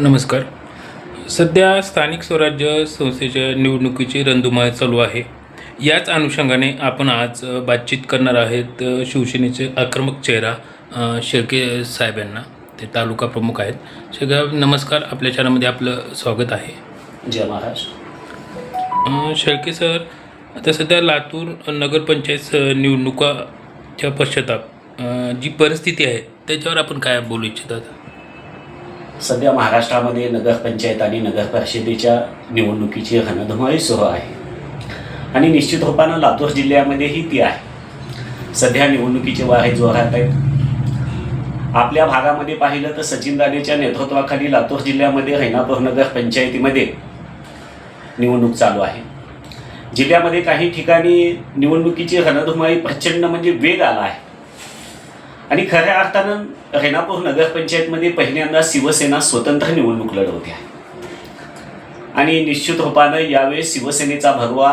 नमस्कार. सध्या स्थानिक स्वराज्य संस्थेच्या निवडणुकीची रणधुमाळी चालू आहे. याच अनुषंगाने आपण आज बातचीत करणार आहेत शिवसेनेचे आक्रमक चेहरा शेळके साहेब यांना. ते तालुका प्रमुख आहेत. शेळके नमस्कार. आपल्या चॅनलमध्ये आपलं स्वागत आहे. जय महाराष्ट्र. अ, शेळके सर आता सध्या लातूर नगरपंचायत निवडणुकाच्या पश्चाताप जी परिस्थिती आहे त्याच्यावर आपण काय बोलू इच्छितात? सध्या महाराष्ट्रामध्ये नगरपंचायत आणि नगर परिषदेच्या निवडणुकीची रणधुमाळी सुरू आहे. आणि निश्चित रूपानं लातूर जिल्ह्यामध्येही ती आहे. सध्या निवडणुकीचे वारे जोरात आहेत. आपल्या भागामध्ये पाहिलं तर सचिन दानेच्या नेतृत्वाखाली लातूर जिल्ह्यामध्ये हैनापूर नगर पंचायतीमध्ये निवडणूक चालू आहे. जिल्ह्यामध्ये काही ठिकाणी निवडणुकीची रणधुमाळी प्रचंड म्हणजे वेग आला आहे. आणि खऱ्या अर्थानं रेणापूर नगरपंचायतमध्ये पहिल्यांदा शिवसेना स्वतंत्र निवडणूक लढवते. आहे आणि निश्चित रूपानं यावेळेस शिवसेनेचा भगवा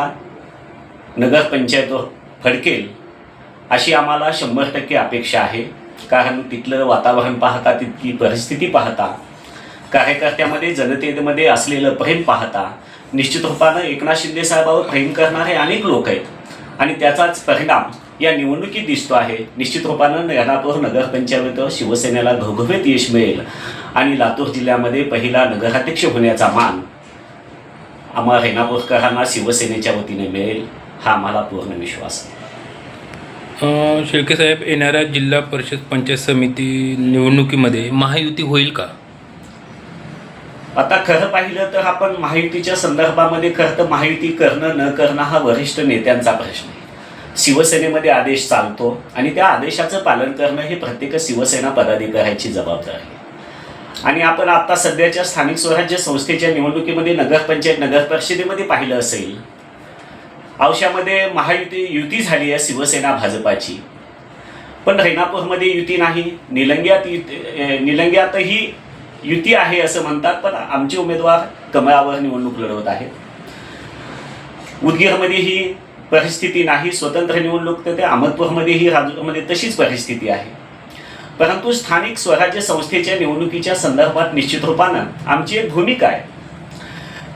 नगरपंचायतवर फडकेल अशी आम्हाला शंभर टक्के अपेक्षा आहे. कारण तिथलं वातावरण पाहता तितकी परिस्थिती पाहता कार्यकर्त्यामध्ये जनतेमध्ये असलेलं प्रेम पाहता निश्चित रूपानं एकनाथ शिंदे साहेबावर प्रेम करणारे अनेक लोक आहेत. आणि त्याचाच परिणाम या निवडणुकीत दिसतो आहे. निश्चित रूपानं रेणापूर नगरपंचायतीवर शिवसेनेला घवघवीत यश मिळेल आणि लातूर जिल्ह्यामध्ये पहिला नगराध्यक्ष होण्याचा मान आम्हा रेणापूरकरांना शिवसेनेच्या वतीने मिळेल हा आम्हाला पूर्ण विश्वास आहे. शेळके साहेब येणाऱ्या जिल्हा परिषद पंचायत समिती निवडणुकीमध्ये महायुती होईल का? आता खरं पाहिलं तर आपण महायुतीच्या संदर्भामध्ये खरं तर महायुती करणं न करणं हा वरिष्ठ नेत्यांचा प्रश्न आहे. शिवसेनेमध्ये आदेश चालतो आणि त्या आदेशाचं पालन करणं हे प्रत्येक शिवसेना पदाधिकाऱ्याची जबाबदारी आहे. आणि आपण आता सध्याच्या स्थानिक स्वराज्य संस्थेच्या निवडणुकीमध्ये नगरपंचायत नगर परिषदेमध्ये पाहिलं असेल औशामध्ये महायुती युती झाली आहे शिवसेना भाजपाची. पण रेणापूरमध्ये युती नाही निलंग्यात युती निलंग्यातही युती आहे असं म्हणतात पण आमचे उमेदवार कमळावर निवडणूक लढवत आहेत. उदगीरमध्ये ही परिस्थिती नाही स्वतंत्र निवडणूक तर त्या अहमदपूरमध्येही राजूरमध्ये तशीच परिस्थिती आहे. परंतु स्थानिक स्वराज्य संस्थेच्या निवडणुकीच्या संदर्भात निश्चित रूपानं आमची एक भूमिका आहे.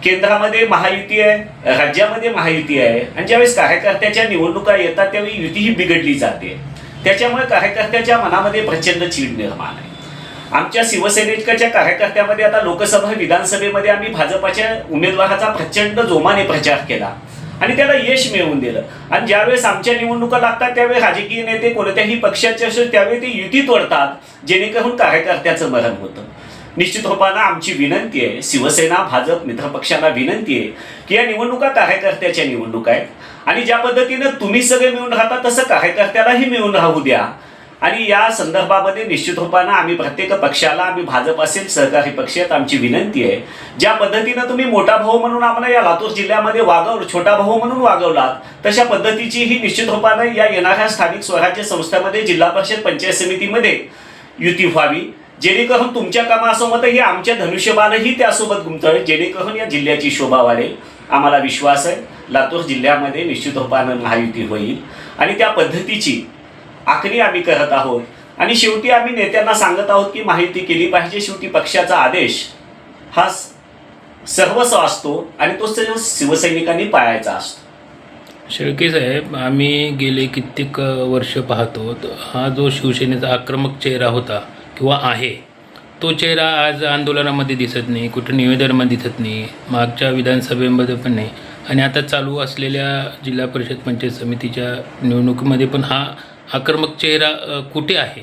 केंद्रामध्ये महायुती आहे राज्यामध्ये महायुती आहे आणि ज्यावेळेस कार्यकर्त्याच्या निवडणुका येतात त्यावेळी युती ही बिघडली जाते. त्याच्यामुळे कार्यकर्त्याच्या मनामध्ये प्रचंड चीड निर्माण आहे. आमच्या शिवसैनिकाच्या कार्यकर्त्यामध्ये आता लोकसभा विधानसभेमध्ये आम्ही भाजपाच्या उमेदवाराचा प्रचंड जोमाने प्रचार केला. आणि त्याला यश मिळवून दिलं. आणि ज्यावेळेस आमच्या निवडणुका लागतात त्यावेळी राजकीय नेते कोणत्याही पक्षाचे असेल त्यावेळी ते युती तोडतात जेणेकरून कार्यकर्त्याचं मरण होतं. निश्चित रूपानं आमची विनंती आहे शिवसेना भाजप मित्रपक्षाला विनंती आहे की या निवडणुका कार्यकर्त्याच्या निवडणुका आहेत. आणि ज्या पद्धतीनं तुम्ही सगळे मिळून राहता तसं कार्यकर्त्यालाही मिळून राहू द्या. आणि या संदर्भामध्ये निश्चित रूपानं आम्ही प्रत्येक पक्षाला आम्ही भाजप असेल सहकारी पक्ष आहेत आमची विनंती आहे. ज्या पद्धतीनं तुम्ही मोठा भाऊ म्हणून आम्हाला या लातूर जिल्ह्यामध्ये वागवलं छोटा भाऊ म्हणून वागवलात तशा पद्धतीची ही निश्चित रूपानं या येणाऱ्या स्थानिक स्वराज्य संस्थेमध्ये जिल्हा परिषद पंचायत समितीमध्ये युती व्हावी. जेणेकरून तुमच्या कामासोबत हे आमच्या धनुष्यबाणही त्यासोबत गुंतवेल. जेणेकरून या जिल्ह्याची शोभा वाढेल. आम्हाला विश्वास आहे लातूर जिल्ह्यामध्ये निश्चित रूपानं महायुती होईल. आणि त्या पद्धतीची आखणी आम्ही करत आहोत. आणि शेवटी आम्ही नेत्यांना सांगत आहोत की माहिती केली पाहिजे. शेवटी पक्षाचा आदेश हा सर्वस्व असतो आणि तो सर्व शिवसैनिकांनी पाळायचा असतो. शेळके साहेब आम्ही गेले कित्येक वर्ष पाहतो. हा जो शिवसेनेचा आक्रमक चेहरा होता किंवा आहे तो चेहरा आज आंदोलनामध्ये दिसत नाही कुठं निवेदनामध्ये दिसत नाही मागच्या विधानसभेमध्ये पण नाही. आणि आता चालू असलेल्या जिल्हा परिषद पंचायत समितीच्या निवडणुकीमध्ये पण हा आक्रमक चेहरा कुठे आहे?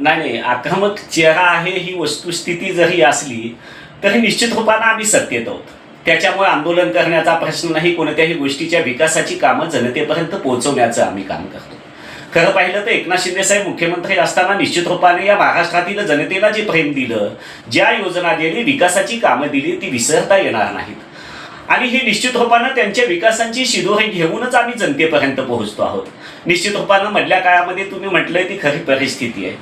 नाही नाही आक्रमक चेहरा आहे ही वस्तुस्थिती जरी असली तरी निश्चित रूपानं आम्ही सत्तेत आहोत. त्याच्यामुळे आंदोलन करण्याचा प्रश्न नाही कोणत्याही गोष्टीच्या विकासाची कामं जनतेपर्यंत पोहोचवण्याचं आम्ही काम करतो. खरं पाहिलं तर एकनाथ शिंदे साहेब मुख्यमंत्री असताना निश्चित रूपाने या महाराष्ट्रातील जनतेला जे प्रेम दिलं ज्या योजना दिली विकासाची कामं दिली ती विसरता येणार नाहीत. आणि ही निश्चित रूपानं त्यांच्या विकासांची शिदोरी घेऊनच आम्ही जनतेपर्यंत पोहोचतो आहोत. निश्चित रूपानं मधल्या काळामध्ये तुम्ही म्हटलंय ती खरी परिस्थिती आहे.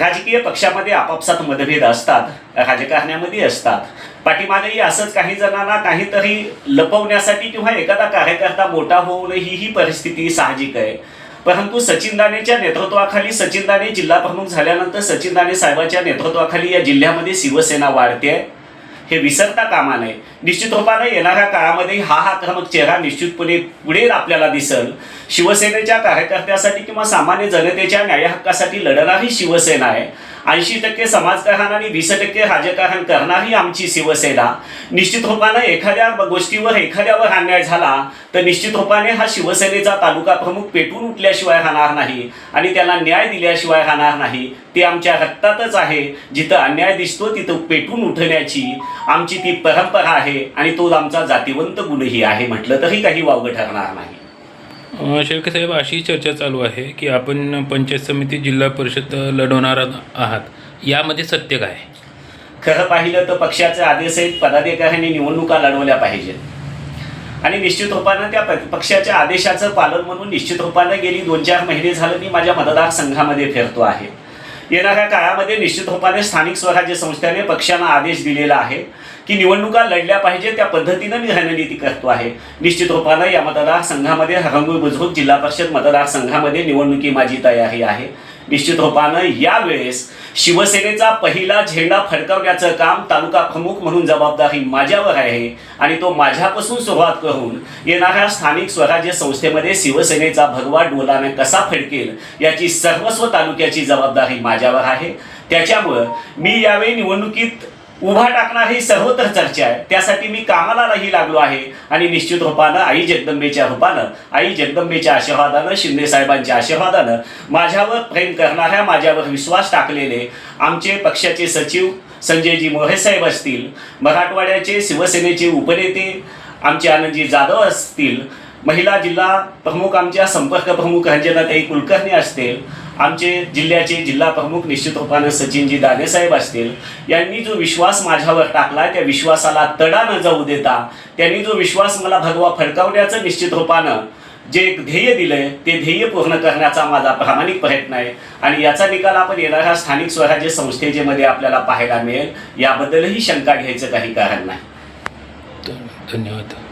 राजकीय पक्षामध्ये आपापसात मतभेद असतात राजकारण्यामध्ये असतात. पाठीमागेही असंच काही जणांना काहीतरी लपवण्यासाठी किंवा एखादा कार्यकर्ता मोठा होऊ नये ही ही परिस्थिती साहजिक आहे. परंतु सचिन दानेच्या नेतृत्वाखाली सचिन दाने जिल्हा प्रमुख झाल्यानंतर सचिन दाने साहेबांच्या नेतृत्वाखाली या जिल्ह्यामध्ये शिवसेना वाढते आहे. हे विसरता कामा नये. निश्चित रूपाने येणाऱ्या काळामध्ये हा आक्रमक चेहरा निश्चितपणे पुढे आपल्याला दिसल. शिवसेनेच्या कार्यकर्त्यासाठी किंवा सामान्य जनतेच्या न्याय हक्कासाठी लढणारी शिवसेना आहे. ऐंशी टक्के समाजकारण आणि वीस टक्के राजकारण करणारी आमची शिवसेना. निश्चित रूपाने एखाद्या गोष्टीवर एखाद्यावर अन्याय झाला तर निश्चित रूपाने हा शिवसेनेचा तालुका प्रमुख पेटून उठल्याशिवाय राहणार नाही आणि त्याला न्याय दिल्याशिवाय राहणार नाही. ते आमच्या रक्तातच आहे. जिथं अन्याय दिसतो तिथं पेटून उठण्याची आमची ती परंपरा आहे आणि तो आमचा जातिवंत गुणही आहे. म्हटलं तरी काही वावगं ठरणार नाही. अ, शेळके साहेब अशी चर्चा चालू आहे की आपण पंचायत समिती जिल्हा परिषद लढवणार आहात. यामध्ये सत्य काय? खरं पाहिलं तर पक्षाचे आदेश आहेत पदाधिकाऱ्यांनी निवडणुका लढवल्या पाहिजेत. आणि निश्चित रूपानं त्या प- पक्षाच्या आदेशाचं पालन म्हणून निश्चित रूपानं गेली दोन चार महिने झालं मी माझ्या मतदारसंघामध्ये फिरतो आहे. येणाऱ्या काळामध्ये निश्चित रूपाने स्थानिक स्वराज्य संस्थेने पक्षांना आदेश दिलेला आहे की निवडणुका लढल्या पाहिजे त्या पद्धतीनं मी रणनीती करतो आहे. निश्चित रूपानं या मतदारसंघामध्ये हरंगूळ बुजरुक जिल्हा परिषद मतदारसंघामध्ये निवडणुकी माझी तयारी आहे. निश्चित रूपानं यावेळेस शिवसेनेचा पहिला झेंडा फडकवण्याचं काम तालुका प्रमुख म्हणून जबाबदारी माझ्यावर आहे आणि तो माझ्यापासून सुरुवात करून येणाऱ्या स्थानिक स्वराज्य संस्थेमध्ये शिवसेनेचा भगवा डोलानं कसा फडकेल याची सर्वस्व तालुक्याची जबाबदारी माझ्यावर आहे. त्याच्यामुळं मी यावेळी निवडणुकीत उभा टाकणार ही सर्वत्र चर्चा आहे. त्यासाठी मी कामालाही लागलो आहे. आणि निश्चित रूपानं आई जगदंबेच्या रूपानं आई जगदंबेच्या आशीर्वादानं शिंदे साहेबांच्या आशीर्वादानं माझ्यावर प्रेम करणाऱ्या माझ्यावर विश्वास टाकलेले आमचे पक्षाचे सचिव संजयजी मोहेसाहेब असतील मराठवाड्याचे शिवसेनेचे उपनेते आमचे आनंदजी जाधव असतील महिला जिल्हा प्रमुख आमच्या संपर्क प्रमुख म्हणजे रंजनाताई कुलकर्णी असतील आमचे जिल्ह्याचे जिल्हा प्रमुख निश्चित रूपानं सचिनजी दानेसाहेब असतील यांनी जो विश्वास माझ्यावर टाकला त्या विश्वासाला तडा न जाऊ देता त्यांनी जो विश्वास मला भगवा फडकावण्याचं निश्चित रूपानं जे एक ध्येय दिलंय ते ध्येय पूर्ण करण्याचा माझा प्रामाणिक प्रयत्न आहे. आणि याचा निकाल आपण येणाऱ्या स्थानिक स्वराज्य संस्थेमध्ये आपल्याला पाहायला मिळेल. याबद्दलही शंका घ्यायचं काही कारण नाही. धन्यवाद.